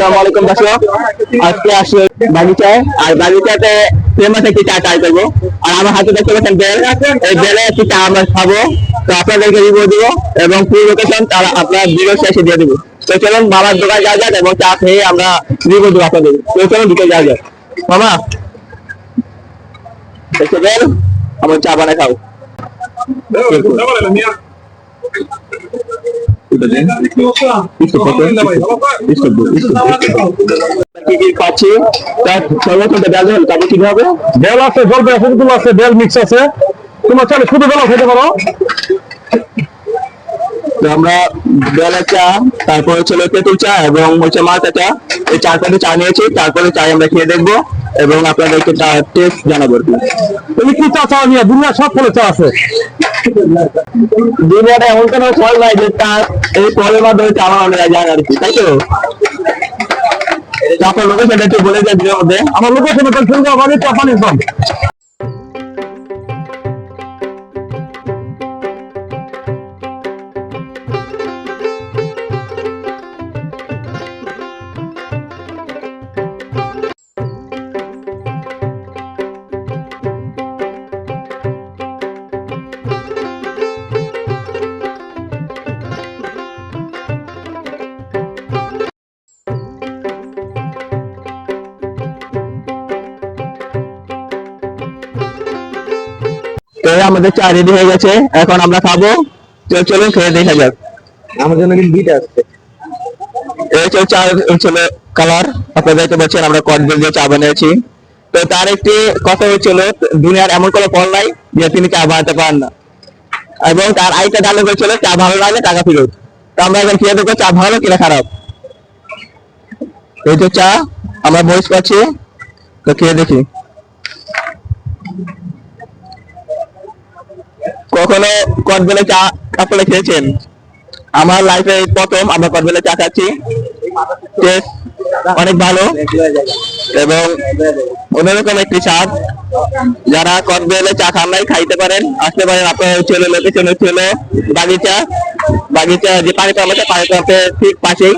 আসসালামু আলাইকুম দর্শক। আজকে আসি বাগিচায় আর বাগিচাতে ফেমাস একটি চা ট্রাই করব। আর আমার হাতে দেখতে পাচ্ছেন বেল। এই বেলে একটি চা আমরা খাব তো আপনাদেরকে রিভিউ দিব এবং ফুল লোকেশন তারা আপনার ভিডিও শেষে দিয়ে দিব। তো চলুন বাবার দোকানে যাওয়া যাক এবং চা খেয়ে আমরা রিভিউ দিব আপনাদের। তো চলুন ঢুকে যাওয়া যাক। মামা দেখতে বেল? আমার চা বানায় খাও। কি কি পাচ্ছি। তার সর্বপ্রথম বেল হল তারপর কি হবে? বেল আছে জলপাই আছে ফুল আছে বেল মিক্স আছে। তোমার চাইলে শুধু বেলা খেতে পারো। আমরা বেলা চা তারপর হচ্ছে তেঁতুল চা এবং হচ্ছে মালটা চা এই চার পাতে চা নিয়েছি তারপরে চা আমরা খেয়ে দেখব এবং আপনাদেরকে টেস্ট জানাব তুমি কি। চা চাও নিয়ে? দুনিয়া সব ফলে চা আছে। দুনিয়াটা এমন কোনো ফল নাই যে তার এই ফলের মাধ্যমে চা বানানো যায় আর কি, তাই তো? তারপর লোকেশনটা একটু বলে আমার লোকেশন সঙ্গে আমাদের ফেলতে পারি তো আমাদের চা রেডি হয়ে গেছে এখন আমরা খাব। তো চলুন খেয়ে দেখা যাক। আমার জন্য কিন্তু বিট আছে এই হচ্ছে চা হচ্ছিল কালার আপনারা দেখতে পাচ্ছেন আমরা কটবেল দিয়ে চা বানিয়েছি। তো তার একটি কথা হচ্ছিল দুনিয়ার এমন কোনো ফল নাই যে তিনি চা বানাতে পারেন না। এবং তার আইটা ডায়লগ হয়েছিল চা ভালো লাগে টাকা ফেরত। তো আমরা এখন খেয়ে দেখব চা ভালো কিনা খারাপ। এই তো চা আমরা মরিচ পাচ্ছি। তো খেয়ে দেখি। কখনো কটবেলে চা কাপড়ে খেয়েছেন। আমার লাইফে প্রথম আমরা কটবেলে চা খাচ্ছি। অনেক ভালো। এবং অন্যরকম একটি স্বাদ। যারা কটবেলে চা খান নাই, খাইতে পারেন। আসতে পারেন আপনার হচ্ছে হলো লোকেশন হচ্ছে বাগিচা। বাগিচা যে পানি পাম্প আছে, পানি পাম্পের ঠিক পাশেই।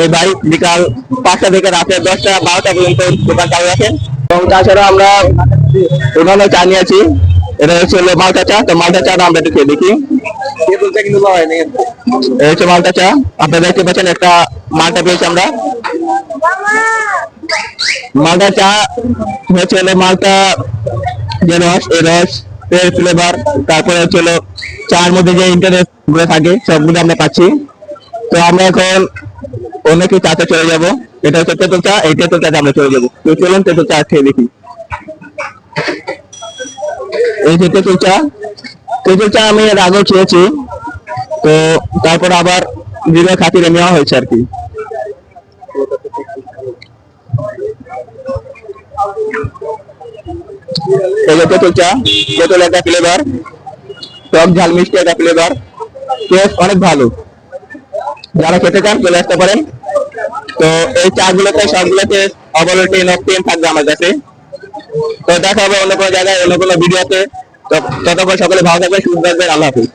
এই ভাই বিকাল পাঁচটা থেকে রাতে দশটা, বারোটা পর্যন্ত দোকান চালু রাখেন এবং তাছাড়া আমরা ওখানে চা নিয়েছি এটা হচ্ছে হলো মালটা চা, তো মালটা চা আমরা একটু দেখি। এই হচ্ছে মালটা চা। আপনারা দেখতে পাচ্ছেন একটা মালটা পেয়েছি আমরা। মালটা চা হচ্ছে হলো মালটা যে রস, এই রস এর ফ্লেভার তারপরে হচ্ছে হলো চার মধ্যে যে ইন্টারেস্টগুলো থাকে, সবগুলো আমরা পাচ্ছি। তো আমরা এখন অনেকে চাতে চলে যাব। এটা হচ্ছে তেঁতুল চা, এই তেঁতুল চাতে আমরা চলে যাব। তো চলুন তেঁতুল চা খেয়ে দেখি। এই যে তেঁতুল চা তেঁতুল চা আমি এর আগেও খেয়েছি। তো তারপর আবার বিবেক খাতিরে নেওয়া হয়েছে আর কি। এই যে একটা ফ্লেভার টক ঝাল মিষ্টি একটা ফ্লেভার টেস্ট অনেক ভালো। যারা খেতে চান চলে আসতে পারেন। তো এই চা গুলোতে সবগুলোতে ওভারঅল টেন অফ টেন থাকবে আমার কাছে। তো দেখা হবে অন্য কোনো জায়গায়, অন্য কোনো ভিডিওতে। ততক্ষণ সকলে ভালো থাকবেন সুন্দর থাকবেন, আল্লাহ হাফিজ।